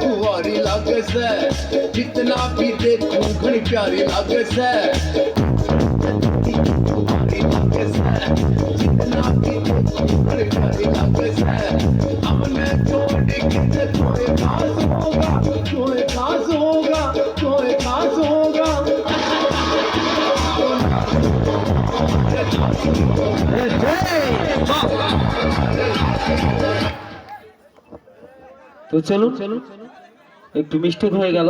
कुंवारी लागे से जितना भी देखूँ घनी प्यारी लागे से कुंवारी लागे से जितना भी देखूँ घनी प्यारी लागे से हमने छोड़ के कोई खास होगा कोई खास होगा कोई खास होगा তো চলুন একটু মিস্টেক হয়ে গেল।